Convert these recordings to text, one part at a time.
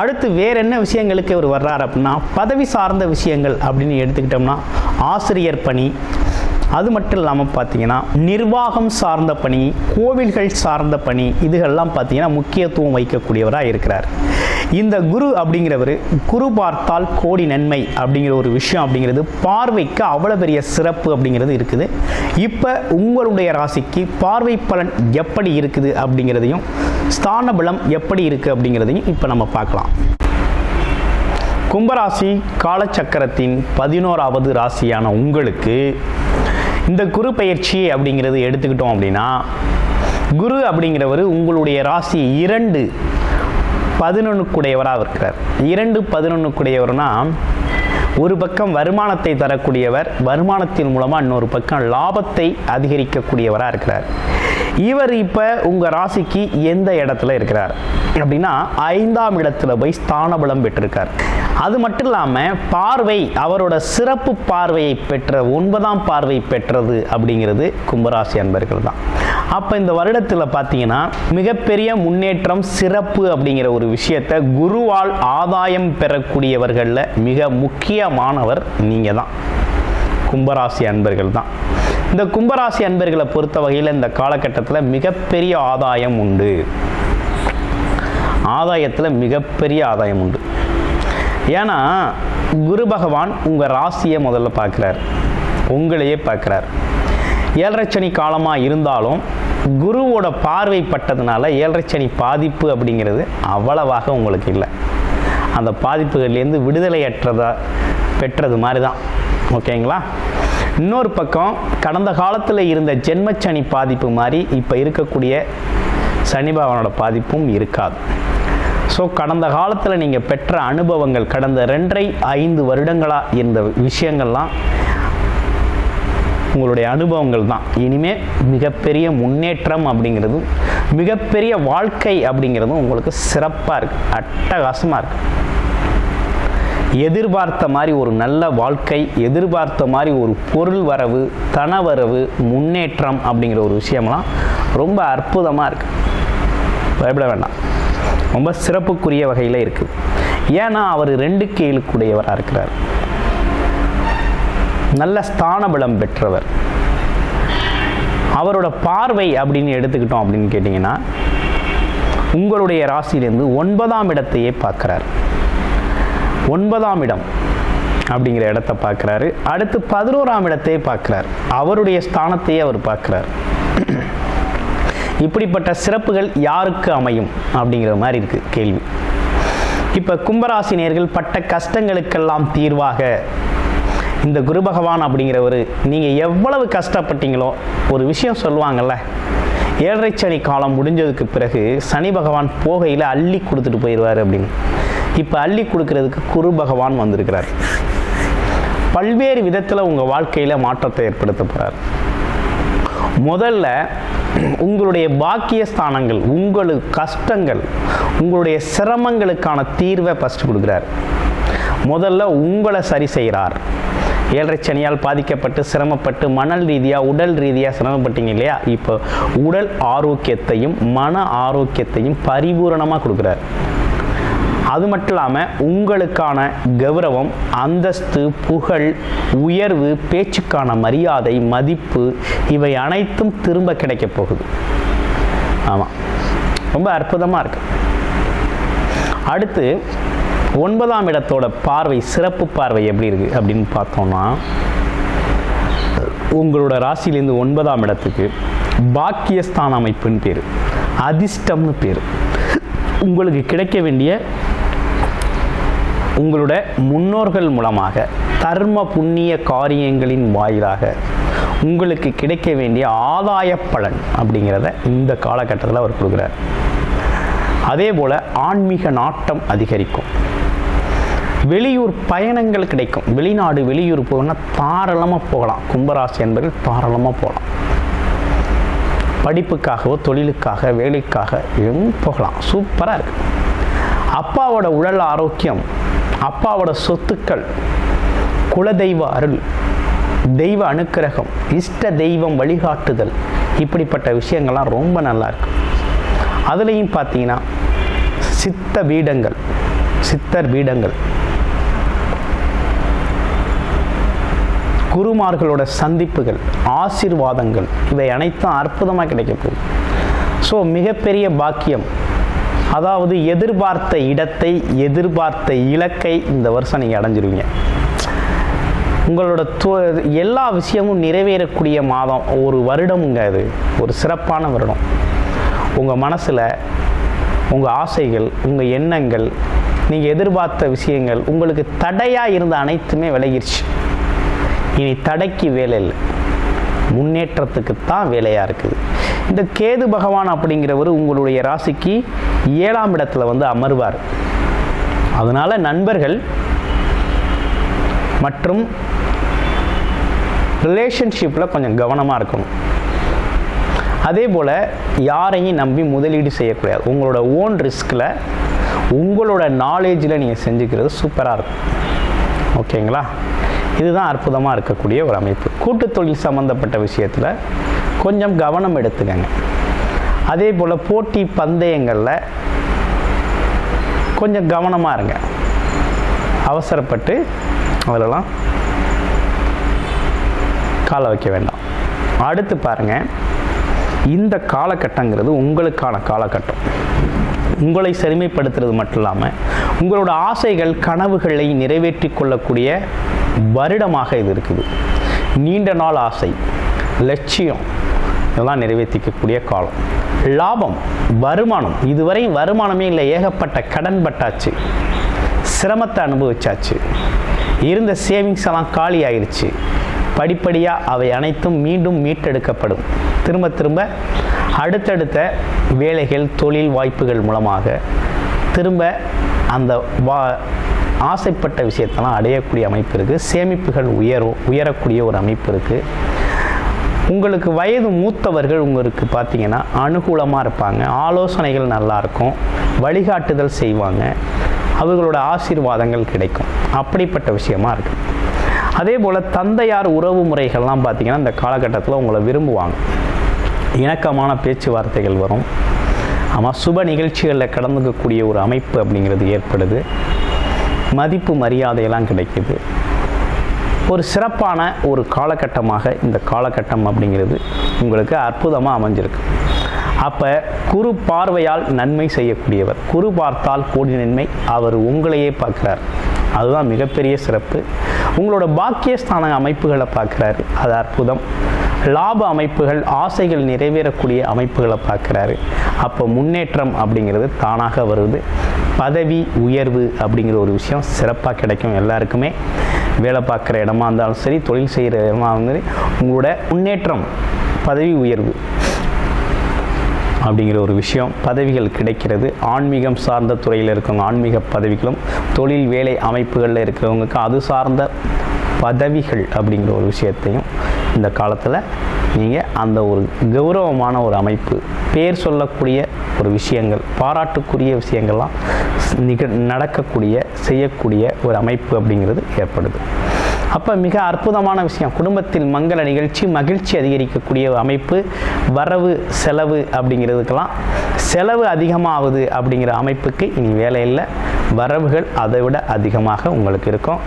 அடுத்து வேற என்ன விஷயங்களுக்கு அவர் வர்றார் அப்படின்னா பதவி சார்ந்த விஷயங்கள் அப்படின்னு எடுத்துக்கிட்டோம்னா ஆசிரியர் பணி. அது மட்டும் இல்லாமல் பார்த்தீங்கன்னா நிர்வாகம் சார்ந்த பணி கோவில்கள் சார்ந்த பணி இதுகள்லாம் பார்த்தீங்கன்னா முக்கியத்துவம் வைக்கக்கூடியவராக இருக்கிறார். இந்த குரு அப்படிங்கிறவர் குரு பார்த்தால் கோடி நன்மை அப்படிங்கிற ஒரு விஷயம் அப்படிங்கிறது பார்வைக்கு அவ்வளோ பெரிய சிறப்பு அப்படிங்கிறது இருக்குது. இப்போ உங்களுடைய ராசிக்கு பார்வை பலன் எப்படி இருக்குது அப்படிங்கிறதையும் ஸ்தான பலம் எப்படி இருக்குது அப்படிங்கிறதையும் இப்போ நம்ம பார்க்கலாம். கும்பராசி காலச்சக்கரத்தின் பதினோராவது ராசியான உங்களுக்கு இந்த குரு பயிற்சி அப்படிங்கிறது எடுத்துக்கிட்டோம் அப்படின்னா குரு அப்படிங்கிறவர் உங்களுடைய ராசி இரண்டு பதினொன்றுக்குடையவராக இருக்கிறார். இரண்டு பதினொன்றுக்குடையவர்னா ஒரு பக்கம் வருமானத்தை தரக்கூடியவர் வருமானத்தின் மூலமாக இன்னொரு பக்கம் லாபத்தை அதிகரிக்கக்கூடியவராக இருக்கிறார். இவர் இப்போ உங்கள் ராசிக்கு எந்த இடத்துல இருக்கிறார்? அப்படின்னா ஐந்தாம் இடத்துல போய் ஸ்தானபலம் பெற்றிருக்கார். அது மட்டும் இல்லாமல் பார்வை அவரோட சிறப்பு பார்வையை பெற்ற ஒன்பதாம் பார்வை பெற்றது அப்படிங்கிறது கும்பராசி அன்பர்கள் தான். அப்போ இந்த வருடத்தில் பார்த்தீங்கன்னா மிகப்பெரிய முன்னேற்றம் சிறப்பு அப்படிங்கிற ஒரு விஷயத்தை குருவால் ஆதாயம் பெறக்கூடியவர்களில் மிக முக்கியமானவர் நீங்கள் தான். கும்பராசி அன்பர்கள் தான். இந்த கும்பராசி அன்பர்களை பொறுத்த வகையில் இந்த காலகட்டத்தில் மிகப்பெரிய ஆதாயம் உண்டு. ஆதாயத்தில் மிகப்பெரிய ஆதாயம் உண்டு. ஏன்னா குரு பகவான் உங்கள் ராசியை முதல்ல பார்க்குறார். உங்களையே பார்க்குறார். ஏழரை சனி காலமாக இருந்தாலும் குருவோட பார்வை பட்டதுனால ஏழரை சனி பாதிப்பு அப்படிங்கிறது அவ்வளவாக உங்களுக்கு இல்லை. அந்த பாதிப்புகள்லேருந்து விடுதலையற்றதாக பெற்றது மாதிரி தான் ஓகேங்களா? இன்னொரு பக்கம் கடந்த காலத்தில் இருந்த ஜென்மச்சனி பாதிப்பு மாதிரி இப்போ இருக்கக்கூடிய சனி பகவானோட பாதிப்பும் இருக்காது. ஸோ கடந்த காலத்தில் நீங்கள் பெற்ற அனுபவங்கள் கடந்த ரெண்டரை ஐந்து வருடங்களாக இருந்த விஷயங்கள்லாம் உங்களுடைய அனுபவங்கள் தான். இனிமேல் மிகப்பெரிய முன்னேற்றம் அப்படிங்கிறதும் மிகப்பெரிய வாழ்க்கை அப்படிங்கிறதும் உங்களுக்கு சிறப்பாக இருக்குது அட்டகாசமாக இருக்குது எதிர்பார்த்த மாதிரி ஒரு நல்ல வாழ்க்கை எதிர்பார்த்த மாதிரி ஒரு பொருள் வரவு தனவரவு முன்னேற்றம் அப்படிங்கிற ஒரு விஷயம்லாம் ரொம்ப அற்புதமாக இருக்குது பயப்பட வேண்டாம். ரொம்ப சிறப்புக்குரிய வகையில் இருக்குது ஏன்னா அவர் ரெண்டு கேளுக்குடையவராக இருக்கிறார். நல்ல ஸ்தான பலம் பெற்றவர். அவரோட பார்வை அப்படின்னு எடுத்துக்கிட்டோம் அப்படின்னு கேட்டிங்கன்னா உங்களுடைய ராசியிலேருந்து ஒன்பதாம் இடத்தையே பார்க்குறாரு. ஒன்பதாம் இடம் அப்படிங்கிற இடத்த பார்க்குறாரு. அடுத்து பதினோராம் இடத்தையே பார்க்குறாரு. அவருடைய ஸ்தானத்தையே அவர் பார்க்குறாரு. இப்படிப்பட்ட சிறப்புகள் யாருக்கு அமையும் அப்படிங்கிற மாதிரி இருக்கு கேள்வி. இப்போ கும்பராசினியர்கள் பட்ட கஷ்டங்களுக்கெல்லாம் தீர்வாக இந்த குரு பகவான் அப்படிங்கிறவர் நீங்கள் எவ்வளவு கஷ்டப்பட்டீங்களோ ஒரு விஷயம் சொல்லுவாங்கல்ல ஏழரை சனி காலம் முடிஞ்சதுக்கு பிறகு சனி பகவான் போகையில் அள்ளி கொடுத்துட்டு போயிடுவார் அப்படின்னு. இப்போ அள்ளி கொடுக்கறதுக்கு குரு பகவான் வந்திருக்கிறார். பல்வேறு விதத்தில் உங்கள் வாழ்க்கையில் மாற்றத்தை ஏற்படுத்த போகிறார் முதல்ல உங்களுடைய பாக்கிய ஸ்தானங்கள் உங்களுக்கு கஷ்டங்கள் உங்களுடைய சிரமங்களுக்கான தீர்வை ஃபஸ்ட்டு கொடுக்குறார். முதல்ல உங்களை சரி செய்கிறார். ஏழரை சனியால் பாதிக்கப்பட்டு சிரமப்பட்டு மணல் ரீதியாக உடல் ரீதியாக சிரமப்பட்டீங்க இல்லையா? இப்போ உடல் ஆரோக்கியத்தையும் மன ஆரோக்கியத்தையும் பரிபூரணமாக கொடுக்குறார். அது மட்டும் இல்லாமல் உங்களுக்கான கௌரவம் அந்தஸ்து புகழ் உயர்வு பேச்சுக்கான மரியாதை மதிப்பு இவை அனைத்தும் திரும்ப கிடைக்க போகுது. ஆமாம் ரொம்ப அற்புதமாக இருக்கு. அடுத்து ஒன்பதாம் இடத்தோட பார்வை சிறப்பு பார்வை எப்படி இருக்குது அப்படின்னு பார்த்தோம்னா உங்களோட ராசியிலேருந்து ஒன்பதாம் இடத்துக்கு பாக்கியஸ்தான அமைப்புன்னு பேர் அதிர்ஷ்டம்னு பேர். உங்களுக்கு கிடைக்க வேண்டிய உங்களோட முன்னோர்கள் மூலமாக தர்ம புண்ணிய காரியங்களின் வாயிலாக உங்களுக்கு கிடைக்க வேண்டிய ஆதாய பலன் அப்படிங்கிறத இந்த காலகட்டத்தில் அவர் கொடுக்குறார். அதே போல் ஆன்மீக நாட்டம் அதிகரிக்கும். வெளியூர் பயணங்கள் கிடைக்கும். வெளிநாடு வெளியூர் போகணும்னா தாராளமாக போகலாம். கும்பராசி என்பர்கள் தாராளமாக போகலாம். படிப்புக்காகவோ தொழிலுக்காக வேலைக்காக எதுவும் போகலாம். சூப்பராக இருக்குது அப்பாவோட உடல் ஆரோக்கியம் அப்பாவோட சொத்துக்கள் குலதெய்வ அருள் தெய்வ அனுக்கிரகம் இஷ்ட தெய்வம் வழிகாட்டுதல் இப்படிப்பட்ட விஷயங்கள்லாம் ரொம்ப நல்லா இருக்கு. அதுலேயும் பார்த்தீங்கன்னா சித்த பீடங்கள் சித்தர் பீடங்கள். குருமார்களோட சந்திப்புகள் ஆசீர்வாதங்கள் இவை அனைத்தும் அற்புதமாக கிடைக்க ஸோ மிகப்பெரிய பாக்கியம் அதாவது எதிர்பார்த்த இடத்தை எதிர்பார்த்த இலக்கை இந்த வருஷம் நீங்கள் அடைஞ்சிருவீங்க. உங்களோட தோ எல்லா விஷயமும் நிறைவேறக்கூடிய மாதம் ஒரு வருடமுங்க அது. ஒரு சிறப்பான வருடம். உங்கள் மனசில் உங்கள் ஆசைகள் உங்கள் எண்ணங்கள் நீங்கள் எதிர்பார்த்த விஷயங்கள் உங்களுக்கு தடையாக இருந்த அனைத்துமே விலகிருச்சு. இனி தடைக்கு வேலை இல்லை. முன்னேற்றத்துக்கு தான் வேலையாக இருக்குது. இந்த கேது பகவான் அப்படிங்கிறவர் உங்களுடைய ராசிக்கு ஏழாம் இடத்துல வந்து அமர்வார். அதனால் நண்பர்கள் மற்றும் ரிலேஷன்ஷிப்பில் கொஞ்சம் கவனமாக இருக்கணும். அதே போல் யாரையும் நம்பி முதலீடு செய்யக்கூடாது. உங்களோட ஓன் ரிஸ்கில் உங்களோட நாலேஜில் நீங்கள் செஞ்சுக்கிறது சூப்பராக இருக்கும். ஓகேங்களா இதுதான் அற்புதமாக இருக்கக்கூடிய ஒரு அமைப்பு. கூட்டு தொழில் சம்மந்தப்பட்ட விஷயத்தில் கொஞ்சம் கவனம் எடுத்துக்கங்க. அதே போல் போட்டி பந்தயங்களில் கொஞ்சம் கவனமாக இருங்க. அவசரப்பட்டு அதிலலாம் காலை வைக்க வேண்டாம். அடுத்து பாருங்கள் இந்த காலகட்டங்கிறது உங்களுக்கான காலகட்டம். உங்களை செருமைப்படுத்துறது மட்டும் இல்லாமல் உங்களோட ஆசைகள் கனவுகளை நிறைவேற்றி கொள்ளக்கூடிய வருடமாக இது இருக்குது. நீண்ட நாள் ஆசை லட்சியம் இதெல்லாம் நிறைவேற்றிக்கக்கூடிய காலம். லாபம் வருமானம். இதுவரை வருமானமே இல்லை. ஏகப்பட்ட கடன் பட்டாச்சு. சிரமத்தை அனுபவிச்சாச்சு. இருந்த சேவிங்ஸ் எல்லாம் காலி ஆயிடுச்சு படிப்படியாக அவை அனைத்தும் மீண்டும் மீட்டெடுக்கப்படும். திரும்ப திரும்ப அடுத்தடுத்த வேலைகள் தொழில் வாய்ப்புகள் மூலமாக திரும்ப அந்த வா ஆசைப்பட்ட விஷயத்தெல்லாம் அடையக்கூடிய அமைப்பு இருக்குது சேமிப்புகள் உயரும் உயரக்கூடிய ஒரு அமைப்பு இருக்குது உங்களுக்கு வயது மூத்தவர்கள் உங்களுக்கு பார்த்தீங்கன்னா அனுகூலமாக இருப்பாங்க. ஆலோசனைகள் நல்லாயிருக்கும் வழிகாட்டுதல் செய்வாங்க. அவர்களோட ஆசீர்வாதங்கள் கிடைக்கும். அப்படிப்பட்ட விஷயமா இருக்குது அதே போல் தந்தையார் உறவு முறைகள்லாம் பார்த்தீங்கன்னா இந்த காலகட்டத்தில் உங்களை விரும்புவாங்க. இணக்கமான பேச்சுவார்த்தைகள் வரும். ஆமாம் சுப நிகழ்ச்சிகளில் கலந்துக்கக்கூடிய ஒரு அமைப்பு அப்படிங்கிறது ஏற்படுது. மதிப்பு மரியாதையெல்லாம் கிடைக்குது. ஒரு சிறப்பான ஒரு காலகட்டமாக இந்த காலகட்டம் அப்படிங்கிறது உங்களுக்கு அற்புதமாக அமைஞ்சிருக்கு. அப்போ குரு பார்வையால் நன்மை செய்யக்கூடியவர் குரு பார்த்தால் கோடி நன்மை அவர் உங்களையே பார்க்குறார். அதுதான் மிகப்பெரிய சிறப்பு. உங்களோட பாக்கியஸ்தான அமைப்புகளை பார்க்குறாரு அது அற்புதம். லாப அமைப்புகள் ஆசைகள் நிறைவேறக்கூடிய அமைப்புகளை பார்க்குறாரு. அப்போ முன்னேற்றம் அப்படிங்கிறது தானாக வருது. பதவி உயர்வு அப்படிங்கிற ஒரு விஷயம் சிறப்பாக கிடைக்கும் எல்லாருக்குமே. வேலை பார்க்குற இடமா இருந்தாலும் சரி தொழில் செய்கிற இடமா இருந்தாலும் சரி உங்களோட முன்னேற்றம் பதவி உயர்வு அப்படிங்கிற ஒரு விஷயம் பதவிகள் கிடைக்கிறது. ஆன்மீகம் சார்ந்த துறையில் இருக்கவங்க ஆன்மீக பதவிகளும் தொழில் வேலை அமைப்புகளில் இருக்கிறவங்களுக்கு அது சார்ந்த பதவிகள் அப்படிங்கிற ஒரு விஷயத்தையும் இந்த காலத்தில் நீங்கள் அந்த ஒரு கௌரவமான ஒரு அமைப்பு பேர் சொல்லக்கூடிய ஒரு விஷயங்கள் பாராட்டுக்குரிய விஷயங்கள்லாம் நிக நடக்கக்கூடிய செய்யக்கூடிய ஒரு அமைப்பு அப்படிங்கிறது ஏற்படுது. அப்போ மிக அற்புதமான விஷயம் குடும்பத்தில் மங்கள நிகழ்ச்சி மகிழ்ச்சி அதிகரிக்கக்கூடிய ஒரு அமைப்பு வரவு செலவு அப்படிங்கிறதுக்கெல்லாம் செலவு அதிகமாகுது அப்படிங்கிற அமைப்புக்கு இனி வேலை இல்லை. வரவுகள் அதை விட அதிகமாக உங்களுக்கு இருக்கும்.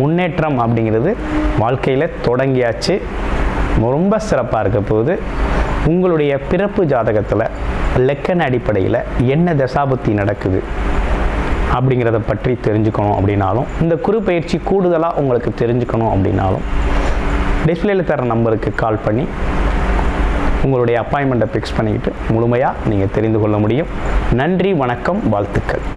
முன்னேற்றம் அப்படிங்கிறது வாழ்க்கையில் தொடங்கியாச்சு. ரொம்ப சிறப்பாக இருக்க போகுது. உங்களுடைய பிறப்பு ஜாதகத்தில் லெக்கன் அடிப்படையில் என்ன தசாபுத்தி நடக்குது அப்படிங்கிறத பற்றி தெரிஞ்சுக்கணும் அப்படின்னாலும் இந்த குரு பயிற்சி கூடுதலாக உங்களுக்கு தெரிஞ்சுக்கணும் அப்படின்னாலும் டிஸ்பிளேல தர நம்பருக்கு கால் பண்ணி உங்களுடைய அப்பாயின்மெண்ட்டை ஃபிக்ஸ் பண்ணிக்கிட்டு முழுமையாக நீங்கள் தெரிந்து கொள்ள முடியும். நன்றி வணக்கம் வாழ்த்துக்கள்.